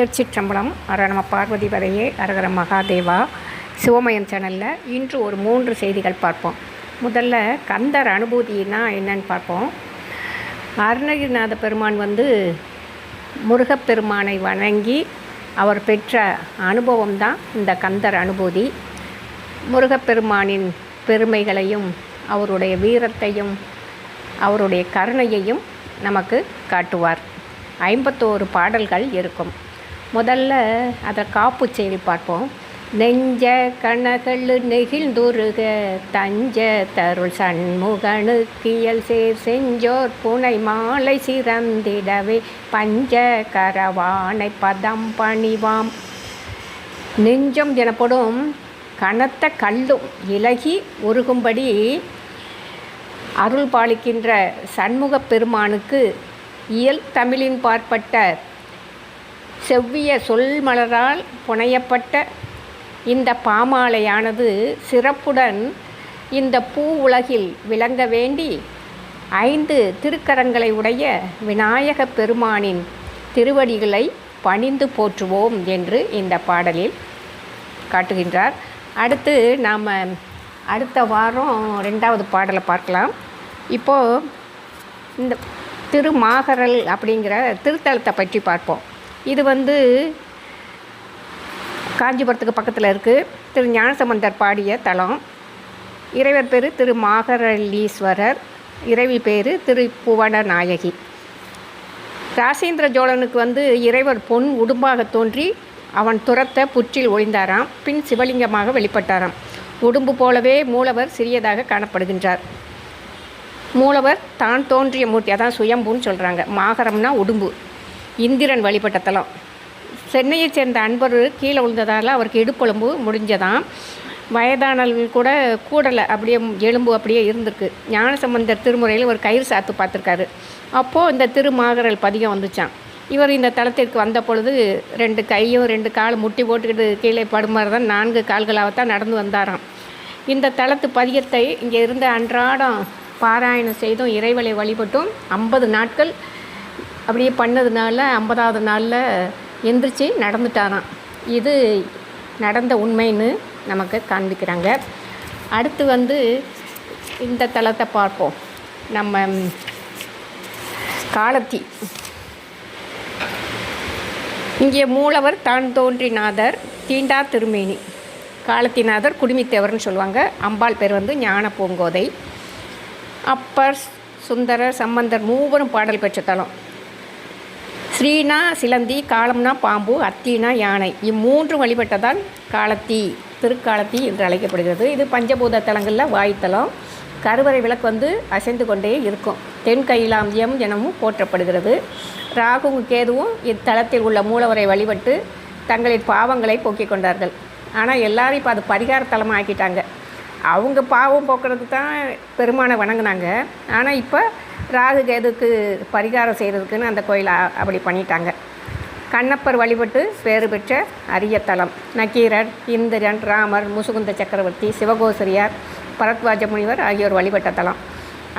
திருச்சிற்றம்பலம் அரணம பார்வதி பதையே அரகர மகாதேவா சிவமயம் சேனலில் இன்று ஒரு மூன்று செய்திகள் பார்ப்போம். முதல்ல கந்தர் அனுபூதினா என்னன்னு பார்ப்போம். அருணகிரிநாத பெருமான் வந்து முருகப்பெருமானை வணங்கி அவர் பெற்ற அனுபவம் தான் இந்த கந்தர் அனுபூதி. முருகப்பெருமானின் பெருமைகளையும் அவருடைய வீரத்தையும் அவருடைய கருணையையும் நமக்கு காட்டுவார். ஐம்பத்தோரு பாடல்கள் இருக்கும். முதல்ல அதை காப்பு செய்தி பார்ப்போம். நெஞ்ச கணகள் நெகிழ்ந்துருக தஞ்ச தருள் சண்முகனு கியல் சேர் செஞ்சோர் புனை மாலை சிறந்திடவே பஞ்ச கரவானை பதம் பணிவாம். நெஞ்சம் எனப்படும் கனத்த கல்லும் இலகி உருகும்படி அருள் பாலிக்கின்ற சண்முகப் பெருமானுக்கு இயல் தமிழின் பார்ப்பட்ட செவ்விய சொல்மலரால் புனையப்பட்ட இந்த பாமாலையானது சிறப்புடன் இந்த பூ உலகில் விளங்க வேண்டி ஐந்து திருக்கரங்களை உடைய விநாயக பெருமானின் திருவடிகளை பணிந்து போற்றுவோம் என்று இந்த பாடலில் காட்டுகின்றார். அடுத்து நாம் அடுத்த வாரம் ரெண்டாவது பாடலை பார்க்கலாம். இப்போது இந்த திருமாகரல் அப்படிங்கிற திருத்தலத்தை பற்றி பார்ப்போம். இது வந்து காஞ்சிபுரத்துக்கு பக்கத்தில் இருக்குது திரு ஞானசம்பந்தர் பாடிய தலம். இறைவர் பேர் திரு மாகரலீஸ்வரர் இறைவி பேர் திரு புவன நாயகி ராசேந்திர சோழனுக்கு வந்து இறைவர் பொன் உடும்பாக தோன்றி அவன் துரத்த புற்றில் ஒழிந்தாராம் பின் சிவலிங்கமாக வெளிப்பட்டாராம். உடும்பு போலவே மூலவர் சிறியதாக காணப்படுகின்றார். மூலவர் தான் தோன்றிய மூர்த்தி. அதான் சுயம்புன்னு சொல்கிறாங்க மாகரம்னா உடும்பு. இந்திரன் வழிபட்ட தலம். சென்னையைச் சேர்ந்த அன்பர் கீழே விழுந்ததால் அவருக்கு இடுப்பொழும்பு முடிஞ்சதாம். வயதானவர்கள் கூட கூடலை அப்படியே எலும்பு அப்படியே இருந்திருக்கு. ஞானசம்பந்தர் திருமுறையில் ஒரு கயிறு சாத்து பார்த்துருக்காரு. அப்போது இந்த திருமாகரல் பதிகம் வந்துச்சான் இவர் இந்த தளத்திற்கு வந்த பொழுது ரெண்டு கையும் ரெண்டு காலும் முட்டி போட்டுக்கிட்டு கீழே படுமாறு தான் நான்கு கால்களாகத்தான் நடந்து வந்தாராம். இந்த தளத்து பதியத்தை இங்கே இருந்த அன்றாடம் பாராயணம் செய்தும் இறைவலை வழிபட்டும் ஐம்பது நாட்கள் அப்படியே பண்ணதுனால ஐம்பதாவது நாளில் எந்திரிச்சு நடந்துட்டாராம். இது நடந்த உண்மைன்னு நமக்கு காண்பிக்கிறாங்க. அடுத்து வந்து இந்த தலத்தை பார்ப்போம். நம்ம காலத்தி. இங்கே மூலவர் தான் தோன்றிநாதர் தீண்டா திருமேனி. காலத்திநாதர் குடுமித்தேவர்னு சொல்லுவாங்க. அம்பாள் பேர் வந்து ஞான பூங்கோதை. அப்பர் சுந்தர சம்பந்தர் மூவரும் பாடல் பெற்ற தலம். ஸ்ரீனா சிலந்தி காலம்னா பாம்பு அத்தினா யானை. இம்மூன்று வழிபட்டதால் காலத்தி திருக்காலத்தி என்று அழைக்கப்படுகிறது. இது பஞ்சபூத தலங்களில் வாய்த்தலம். கருவறை விளக்கு வந்து அசைந்து கொண்டே இருக்கும். தென் கைலாந்தியம் எனவும் போற்றப்படுகிறது. ராகுவும் கேதுவும் இத்தலத்தில் உள்ள மூலவரை வழிபட்டு தங்களின் பாவங்களை போக்கிக் கொண்டார்கள். ஆனால் எல்லாரும் இப்போ அது பரிகார தலமாக ஆக்கிட்டாங்க. அவங்க பாவம் போக்குறதுக்கு தான் பெருமானை வணங்கினாங்க. ஆனால் இப்போ ராகு கேதுக்கு பரிகாரம் செய்கிறதுக்குன்னு அந்த கோயிலை அப்படி பண்ணிட்டாங்க. கண்ணப்பர் வழிபட்டு பேறு பெற்ற அரிய தலம். நக்கீரர் இந்திரன் ராமர் முசுகுந்த சக்கரவர்த்தி சிவகோசரியார் பரத்வாஜ முனிவர் ஆகியோர் வழிபட்ட தலம்.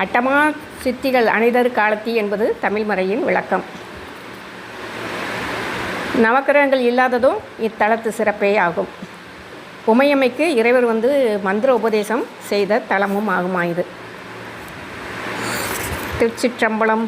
அட்டமா சித்திகள் அனைதர் காலத்தி என்பது தமிழ்மறையின் விளக்கம். நவக்கிரகங்கள் இல்லாததும் இத்தலத்து சிறப்பே ஆகும். உமையம்மைக்கு இறைவர் வந்து மந்திர உபதேசம் செய்த தலமும் ஆகுமா இது திருச்சிற்றம்பலம்.